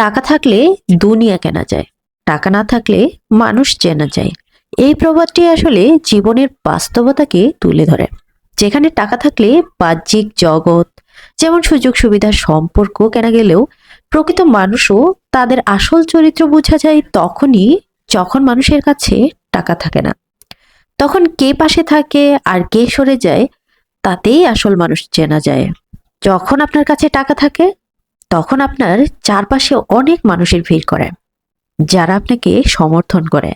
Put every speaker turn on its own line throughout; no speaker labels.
টাকা থাকলে দুনিয়া কেনা যায়, টাকা না থাকলে মানুষ চেনা যায়। এই প্রবাদটি আসলে জীবনের বাস্তবতাকে তুলে ধরে। যেখানে টাকা থাকলে বাহ্যিক জগৎ, যেমন সুযোগ সুবিধার সম্পর্ক কেনা গেলেও প্রকৃত মানুষও তাদের আসল চরিত্র বোঝা যায় তখনই যখন মানুষের কাছে টাকা থাকে না। তখন কে পাশে থাকে আর কে সরে যায়, তাতেই আসল মানুষ চেনা যায়। যখন আপনার কাছে টাকা থাকে তখন আপনার চারপাশে অনেক মানুষের ভিড় করে, যারা আপনাকে সমর্থন করে,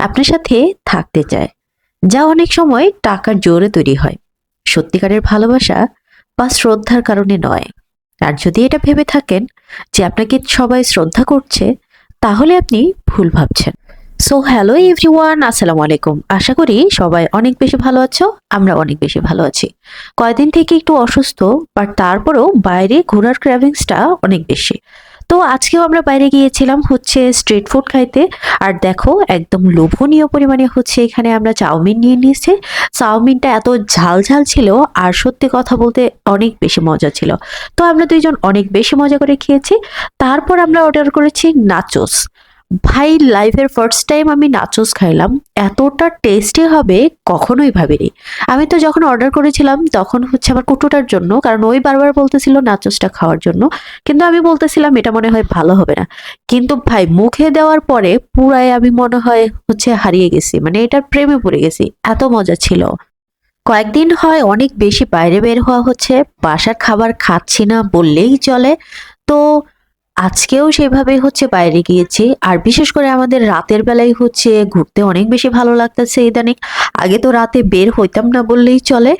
আপনার সাথে থাকতে চায়, যা অনেক সময় টাকার জোরে তৈরি হয়। সত্যিকারের ভালোবাসা বা শ্রদ্ধার কারণে নয়। আর যদি এটা ভেবে থাকেন যে আপনাকে সবাই শ্রদ্ধা করছে, তাহলে আপনি ভুল ভাবছেন। সো হ্যালো এভরিওয়ান আসসালামু আলাইকুম আশা করি সবাই অনেক বেশি ভালো আছো, আমরা অনেক বেশি ভালো আছি। কয়েকদিন থেকে একটু অসুস্থ বাট তারপরেও বাইরে ঘোরার ক্র্যাভিংসটা অনেক বেশি। তো আজকেও আমরা বাইরে গিয়েছিলাম হচ্ছে স্ট্রিট ফুড খাইতে, আর দেখো একদম লোভনীয় পরিমাণে হচ্ছে এখানে আমরা চাউমিন নিয়ে নিয়েছি। চাউমিনটা এত ঝাল ঝাল ছিল, আর সত্যি কথা বলতে অনেক বেশি মজা ছিল। তো আমরা দুইজন অনেক বেশি মজা করে খেয়েছি। তারপর আমরা অর্ডার করেছি নাচোস ভাই লাইফের ফার্স্ট টাইম আমি নাচোস খাইলাম, এতটা টেস্টি হবে কখনোই ভাবিনি। আমি তো যখন অর্ডার করেছিলাম, তখন হচ্ছে আমার কুটুটার জন্য, কারণ ওই বারবার বলতেছিল নাচোসটা খাওয়ার জন্য, কিন্তু আমি বলতেছিলাম এটা মনে হয় ভালো হবে না। কিন্তু ভাই, মুখে দেওয়ার পরে পুরাই আমি মনে হয় হচ্ছে হারিয়ে গেছি মানে এটার প্রেমে পড়ে গেছি, এত মজা ছিল। কয়েকদিন হয় অনেক বেশি বাইরে বের হওয়া হচ্ছে, বাসার খাবার খাচ্ছি না বললেই চলে, তো আজকেও সেভাবে হচ্ছে বাইরে গিয়েছি। আর বিশেষ করে আমাদের রাতের বেলায় হচ্ছে ঘুরতে অনেক বেশি ভালো লাগতেছে ইদানিং। আগে তো রাতে বের হইতাম না বললেই চলে।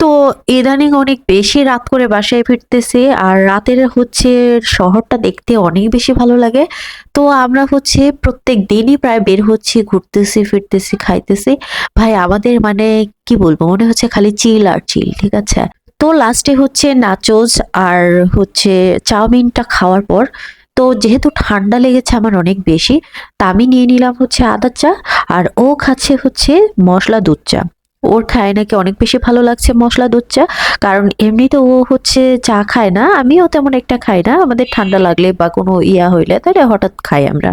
তো ইদানিং অনেক বেশি রাত করে বাসায় ফিরতেছি। আর রাতের হচ্ছে শহরটা দেখতে অনেক বেশি ভালো লাগে। তো আমরা হচ্ছে প্রত্যেক দিনই প্রায় বের হচ্ছি, ঘুরতেছি, ফিরতেছি, খাইতেছি। ভাই, আমাদের মানে কি বলব? মনে হচ্ছে খালি চিল আর চিল, ঠিক আছে? তো লাস্টে হচ্ছে নাচোস আর হচ্ছে চাউমিনটা খাওয়ার পর, তো যেহেতু ঠান্ডা লেগেছে আমার অনেক বেশি, তা আমি নিয়ে নিলাম হচ্ছে আদা চা আর ও খাচ্ছে হচ্ছে মশলা দুধ চা। ওর খায় নাকি অনেক বেশি ভালো লাগছে মশলা দুধ চা, কারণ এমনিতে ও হচ্ছে চা খায় না, আমিও তেমন একটা খাই না, আমাদের ঠান্ডা লাগলে বা কোনো ইয়া হইলে তাহলে হঠাৎ খাই আমরা।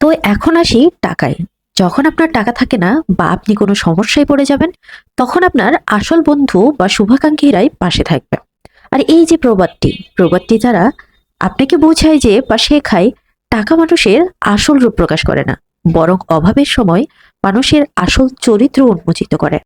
তো এখন আসি টাকায়। যখন আপনার টাকা থাকে না বা আপনি কোনো সমস্যায় পড়ে যাবেন, তখন আপনার আসল বন্ধু বা শুভাকাঙ্ক্ষীরাই পাশে থাকবে। আর এই যে প্রবাদটি প্রবাদটি দ্বারা আপনাকে বোঝায় যে বা শেখায় টাকা মানুষের আসল রূপ প্রকাশ করে না, বরং অভাবের সময় মানুষের আসল চরিত্র উন্মোচিত করে।